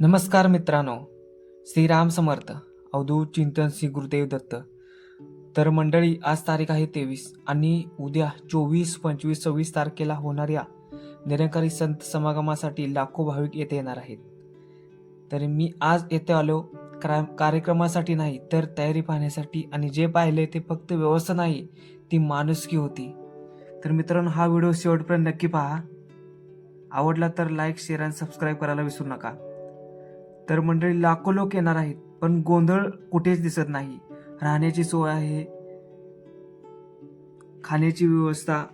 नमस्कार मित्रांनो श्रीराम समर्थ अवधूत चिंतन श्री गुरुदेव दत्त. तर मंडळी आज तारीख आहे तेवीस आणि उद्या चोवीस पंचवीस सव्वीस तारखेला होणाऱ्या निरंकारी संत समागमासाठी लाखो भाविक येथे येणार आहेत. तर मी आज येथे आलो क्रा कार्यक्रमासाठी नाही तर तयारी पाहण्यासाठी आणि जे पाहिले ते फक्त व्यवस्था नाही ती माणुसकी होती. तर मित्रांनो हा व्हिडिओ शेवटपर्यंत नक्की पहा. आवडला तर लाईक शेअर आणि सबस्क्राईब करायला विसरू नका. तर मंडळी लाखो लोक येणार आहेत पण गोंधळ कुठेच दिसत नाही. राहण्याची सोय आहे. खाण्याची व्यवस्था.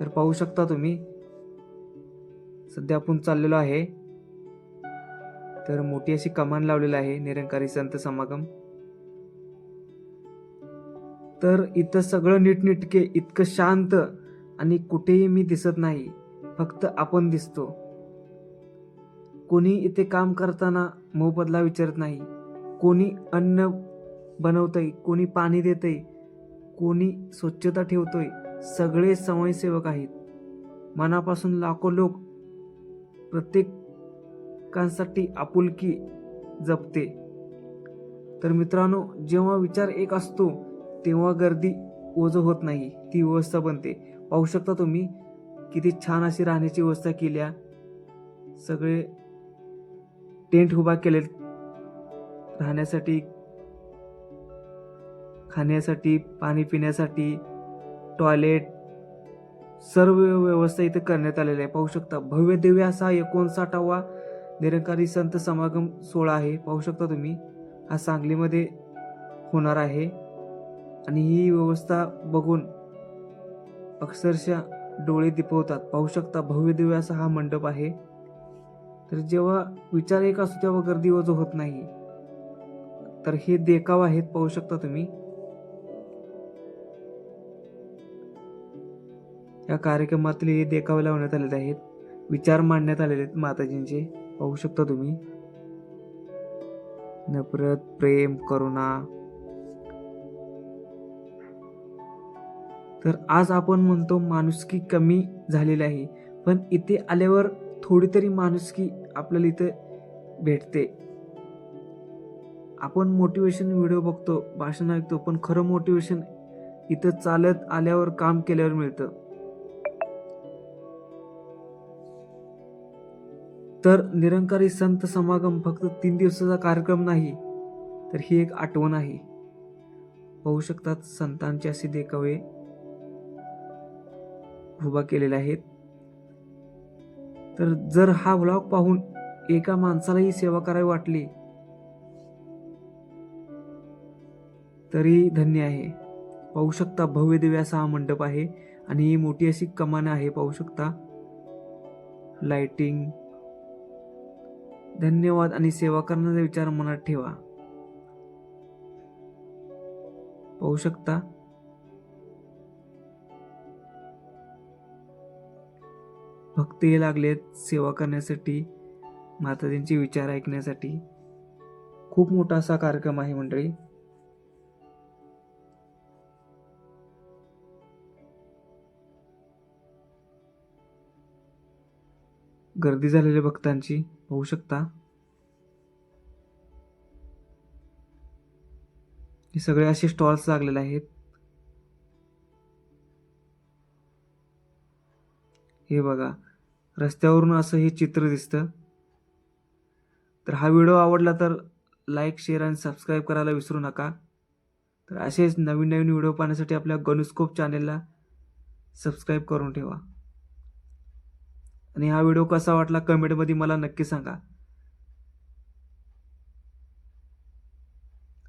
तर पाहू शकता तुम्ही सध्या आपण चाललेलो आहे. तर मोठी अशी कमान लावलेली आहे निरंकारी संत समागम. तर इथं सगळं नीटनिटके इतकं शांत आणि कुठेही मी दिसत नाही फक्त आपण दिसतो. कोणी इथे काम करताना मोबदला विचारत नाही. कोणी अन्न बनवतंय कोणी पाणी देतंय कोणी स्वच्छता ठेवतोय सगळे स्वयंसेवक आहेत. मनापासून लाखो लोक प्रत्येकांसाठी आपुलकी जपते. तर मित्रांनो जेव्हा विचार एक असतो तेव्हा गर्दी ओझ होत नाही ती व्यवस्था बनते. पाहू शकता तुम्ही किती छान अशी राहण्याची व्यवस्था केल्या सगळे टेंट उभा केले राहण्यासाठी खाण्यासाठी पाणी पिण्यासाठी टॉयलेट सर्व व्यवस्था इथे करण्यात आलेली आहे पाहू शकता भव्य दिव्य असा एकोणसाठावा निरंकारी संत समागम सोहळा आहे. पाहू शकता तुम्ही हा सांगलीमध्ये होणार आहे. आणि ही व्यवस्था बघून अक्षरशः डोळे दिपवतात. पाहू शकता भव्य दिव्य असा हा मंडप आहे. तर जेव्हा विचार एक असतो तेव्हा गर्दी ओझ होत नाही. तर हे देखाव आहेत पाहू शकता तुम्ही. या कार्यक्रमातले हे देखावे लावण्यात आलेले आहेत. विचार मांडण्यात आलेले आहेत माताजींचे. पाहू शकता तुम्ही. नफरत प्रेम करुणा. तर आज आपण म्हणतो माणुसकी कमी झालेली आहे. पण इथे आल्यावर थोडी तरी माणुसकी आपल्याला इथं भेटते. आपण मोटिवेशन व्हिडिओ बघतो भाषण ऐकतो पण खरं मोटिवेशन इथं चालत आल्यावर काम केल्यावर मिळतं. तर निरंकारी संत समागम फक्त तीन दिवसाचा कार्यक्रम नाही तर ही एक आठवण आहे. पाहू शकतात संतांचे असे देखावे उभा केलेले आहेत. तर जर हा व्लॉग पाहून एका माणसालाही सेवा करावी वाटली तरी धन्य आहे. पाहू शकता भव्य दिव्य असा हा मंडप आहे आणि ही मोठी अशी कमान आहे पाहू शकता. लाइटिंग धन्यवाद आणि सेवा करण्याचा विचार मनात ठेवा. पाहू शकता. भक्तही लागलेत सेवा करण्यासाठी माताजींचे विचार ऐकण्यासाठी. खूप मोठा असा कार्यक्रम आहे मंडळी. गर्दी झालेल्या भक्तांची होऊ शकता. हे सगळे असे स्टॉल्स लागलेले आहेत. हे बघा रस्त्यावरून असं हे चित्र दिसतं. तर हा व्हिडिओ आवडला तर लाईक शेअर आणि सबस्क्राईब करायला विसरू नका. तर असेच नवीन नवीन व्हिडिओ पाहण्यासाठी आपल्या गनुस्कोप चॅनेलला सबस्क्राईब करून ठेवा. आणि हा व्हिडिओ कसा वाटला कमेंटमध्ये मला नक्की सांगा.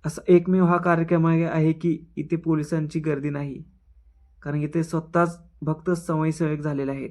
असा एकमेव हा कार्यक्रम आहे की इथे पोलिसांची गर्दी नाही. कारण इथे स्वतःच भक्त समाजसेवक झालेले आहेत.